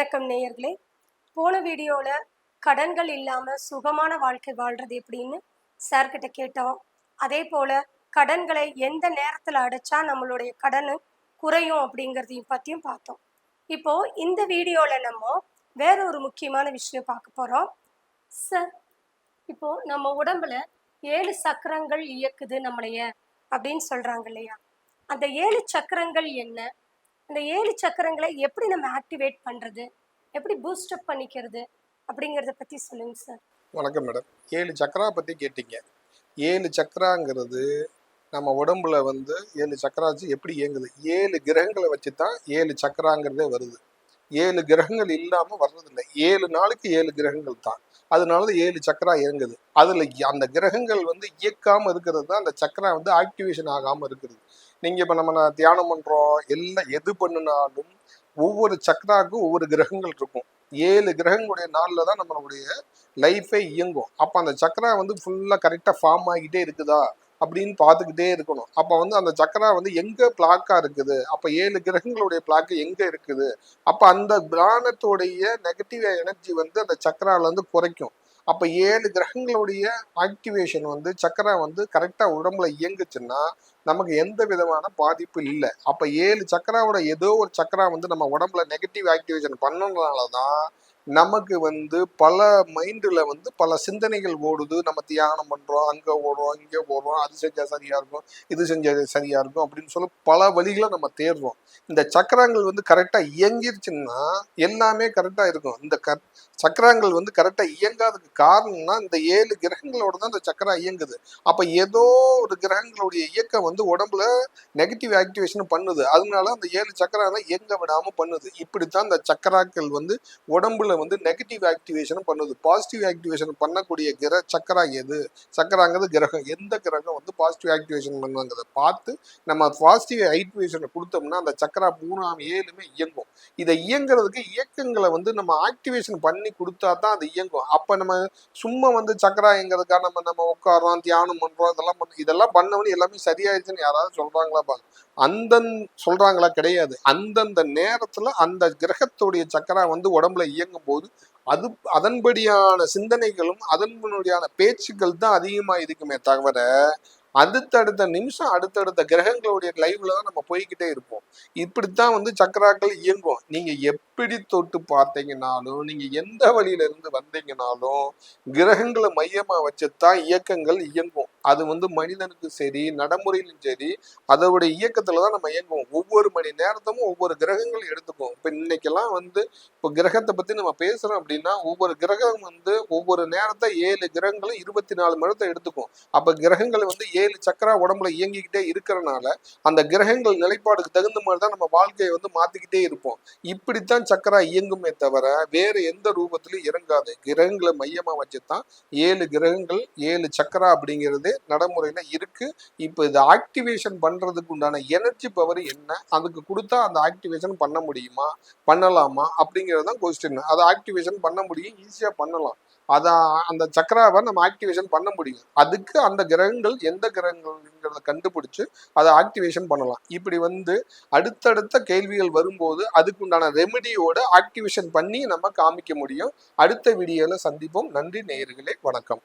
வணக்கம் நேயர்களே. போன வீடியோவில் கடன்கள் இல்லாமல் சுகமான வாழ்க்கை வாழ்றது எப்படின்னு சார்கிட்ட கேட்டோம். அதே போல் கடன்களை எந்த நேரத்தில் அடைச்சா நம்மளுடைய கடன் குறையும் அப்படிங்கிறதையும் பற்றியும் பார்த்தோம். இப்போ இந்த வீடியோவில் நம்ம வேற ஒரு முக்கியமான விஷயம் பார்க்க போகிறோம் சார் இப்போ நம்ம உடம்புல ஏழு சக்கரங்கள் இயக்குது நம்மளைய அப்படின்னு சொல்றாங்க இல்லையா? அந்த ஏழு சக்கரங்கள் என்ன? இந்த ஏழு சக்கரங்களை எப்படி நம்ம ஆக்டிவேட் பண்ணுறது எப்படி பூஸ்டப் பண்ணிக்கிறது? அப்படிங்கிறத பற்றி சொல்லுங்க சார் வணக்கம் மேடம் ஏழு சக்கரா பற்றி கேட்டீங்க. ஏழு சக்கராங்கிறது நம்ம உடம்புல வந்து ஏழு சக்கராச்சு எப்படி இயங்குது? ஏழு கிரகங்களை வச்சு தான் ஏழு சக்கராங்கிறதே வருது. ஏழு கிரகங்கள் இல்லாமல் வர்றதில்லை. ஏழு நாளுக்கு ஏழு கிரகங்கள் தான். அதனால தான் ஏழு சக்கரா இயங்குது. அதில் அந்த கிரகங்கள் வந்து இயக்காமல் இருக்கிறது தான் அந்த சக்கரா வந்து ஆக்டிவேஷன் ஆகாமல் இருக்கிறது நீங்கள் இப்போ நம்ம நான் தியானம் பண்ணுறோம் எல்லாம் எது பண்ணினாலும் ஒவ்வொரு சக்கராவுக்கும் ஒவ்வொரு கிரகங்கள் இருக்கும். ஏழு கிரகங்களுடைய நாளில் தான் நம்மளுடைய லைஃபே இயங்கும். அப்போ அந்த சக்கரா வந்து ஃபுல்லாக கரெக்டாக ஃபார்ம் ஆகிட்டே இருக்குதா அப்படின்னு பார்த்துக்கிட்டே இருக்கணும். அப்போ வந்து அந்த சக்கரா வந்து எங்கே பிளாக்காக இருக்குது? அப்போ ஏழு கிரகங்களுடைய பிளாக்கு எங்கே இருக்குது? அப்போ அந்த பிராணத்தோடைய நெகட்டிவ் எனர்ஜி வந்து அந்த சக்கரால வந்து குறைக்கும். அப்போ ஏழு கிரகங்களுடைய ஆக்டிவேஷன் வந்து சக்கரா வந்து கரெக்டாக உடம்புல இயங்குச்சுன்னா நமக்கு எந்த விதமான பாதிப்பு இல்லை. அப்போ ஏழு சக்கராவோட ஏதோ ஒரு சக்கரா வந்து நம்ம உடம்புல நெகட்டிவ் ஆக்டிவேஷன் பண்ணனால தான் நமக்கு வந்து பல மைண்டில் வந்து பல சிந்தனைகள் ஓடுது. நம்ம தியானம் பண்ணுறோம் அங்கே ஓடுறோம் இங்கே போடுறோம் அது செஞ்சால் சரியாக இருக்கும் இது செஞ்சால் சரியாக இருக்கும் அப்படின்னு சொல்லி பல வழிகளை நம்ம தேடுறோம். இந்த சக்கரங்கள் வந்து கரெக்டாக இயங்கிருச்சுன்னா எல்லாமே கரெக்டாக இருக்கும். இந்த க சக்கரங்கள் வந்து கரெக்டாக இயங்காததுக்கு காரணம்னா இந்த ஏழு கிரகங்களோட தான் இந்த சக்கரா இயங்குது. அப்போ ஏதோ ஒரு கிரகங்களுடைய இயக்கம் வந்து உடம்புல நெகட்டிவ் ஆக்டிவேஷன் பண்ணுது. அதனால அந்த ஏழு சக்கரா இயங்க விடாமல் பண்ணுது. இப்படித்தான் இந்த சக்கராக்கள் வந்து உடம்புல வந்து நெகட்டிவ் ஆக்டிவேஷன் பண்ணுது. பாசிட்டிவ் ஆக்டிவேஷன் பண்ணக்கூடிய கிர சக்கரா எது? சக்கராங்கிறது கிரகம். எந்த கிரகம் வந்து பாசிட்டிவ் ஆக்டிவேஷன் பண்ணுங்கிறத பார்த்து நம்ம பாசிட்டிவ் ஆக்டிவேஷனை கொடுத்தோம்னா அந்த சக்கரா மூணாம் ஏழுமே இயங்கும். இதை இயங்குறதுக்கு இயக்கங்களை வந்து நம்ம ஆக்டிவேஷன் பண்ணி கொடுத்தா தான் அது இயங்கும். அப்போ நம்ம சும்மா வந்து சக்கரா இயங்கிறதுக்காக நம்ம நம்ம உட்காரோம் தியானம் பண்ணுறோம் இதெல்லாம் பண்ண இதெல்லாம் பண்ணவனு எல்லாமே சரியாயிடுச்சுன்னு யாராவது சொல்கிறாங்களா பாருங்க. அந்தன் சொல்றாங்களா கிடையாது. அந்தந்த நேரத்துல அந்த கிரகத்துடைய சக்கரா வந்து உடம்புல இயங்கும். போது அது அதன்படியான சிந்தனைகளும் அதன்படியான பேச்சுக்கள் தான் அதிகமா இருக்குமே தவிர அடுத்தடுத்த நிமிஷம் அடுத்தடுத்த கிரகங்களுடைய லைவ்ல தான் நம்ம போய்கிட்டே இருப்போம். இப்படித்தான் வந்து சக்கராக்கள் இயங்கும் நீங்க எப்படி தொட்டு பார்த்தீங்கனாலும் நீங்க எந்த வழியில இருந்து வந்தீங்கனாலும் கிரகங்களை மையமா வச்சுதான் இயக்கங்கள் இயங்கும் அது வந்து மனிதனுக்கு சரி நடைமுறையிலும் சரி அதோட இயக்கத்துல தான் நம்ம இயங்குவோம். ஒவ்வொரு மணி நேரத்தமும் ஒவ்வொரு கிரகங்கள் எடுத்துக்குவோம். இப்போ இன்னைக்கெல்லாம் வந்து இப்போ கிரகத்தை பத்தி நம்ம பேசுறோம் அப்படின்னா ஒவ்வொரு கிரகம் வந்து ஒவ்வொரு நேரத்தை ஏழு கிரகங்களும் இருபத்தி நாலு மணி நேரத்தை எடுத்துக்கும். அப்ப கிரகங்கள் வந்து ஏழு சக்கரா உடம்புல இயங்கிக்கிட்டே இருக்கிறனால அந்த கிரகங்கள் நிலைப்பாடுக்கு தகுந்த மாதிரி தான் நம்ம வாழ்க்கையை வந்து மாத்திக்கிட்டே இருப்போம். இப்படித்தான் சக்கரா இயங்குமே தவிர வேற எந்த ரூபத்திலும் இறங்காது. கிரகங்களை மையமா வச்சுதான் ஏழு கிரகங்கள் ஏழு சக்கரா அப்படிங்கிறது நடைமுறையில் இருக்கு. இப்போ இது ஆக்டிவேஷன் பண்றதுக்கு உண்டான எனர்ஜி பவர் என்ன? அதுக்கு கொடுத்தா அந்த ஆக்டிவேஷன் பண்ண முடியுமா? பண்ணலாமா? அப்படிங்கிறது தான் கொஸ்டின் அதை ஆக்டிவேஷன் பண்ண முடியும் ஈஸியாக பண்ணலாம். அதை அந்த சக்கராவை நம்ம ஆக்டிவேஷன் பண்ண முடியும். அதுக்கு அந்த கிரகங்கள் எந்த கிரகங்கள்ங்கிறத கண்டுபிடிச்சு அதை ஆக்டிவேஷன் பண்ணலாம். இப்படி வந்து அடுத்தடுத்த கேள்விகள் வரும்போது அதுக்குண்டான ரெமெடியோட ஆக்டிவேஷன் பண்ணி நம்ம காமிக்க முடியும். அடுத்த வீடியோவில் சந்திப்போம். நன்றி நேயர்களே. வணக்கம்.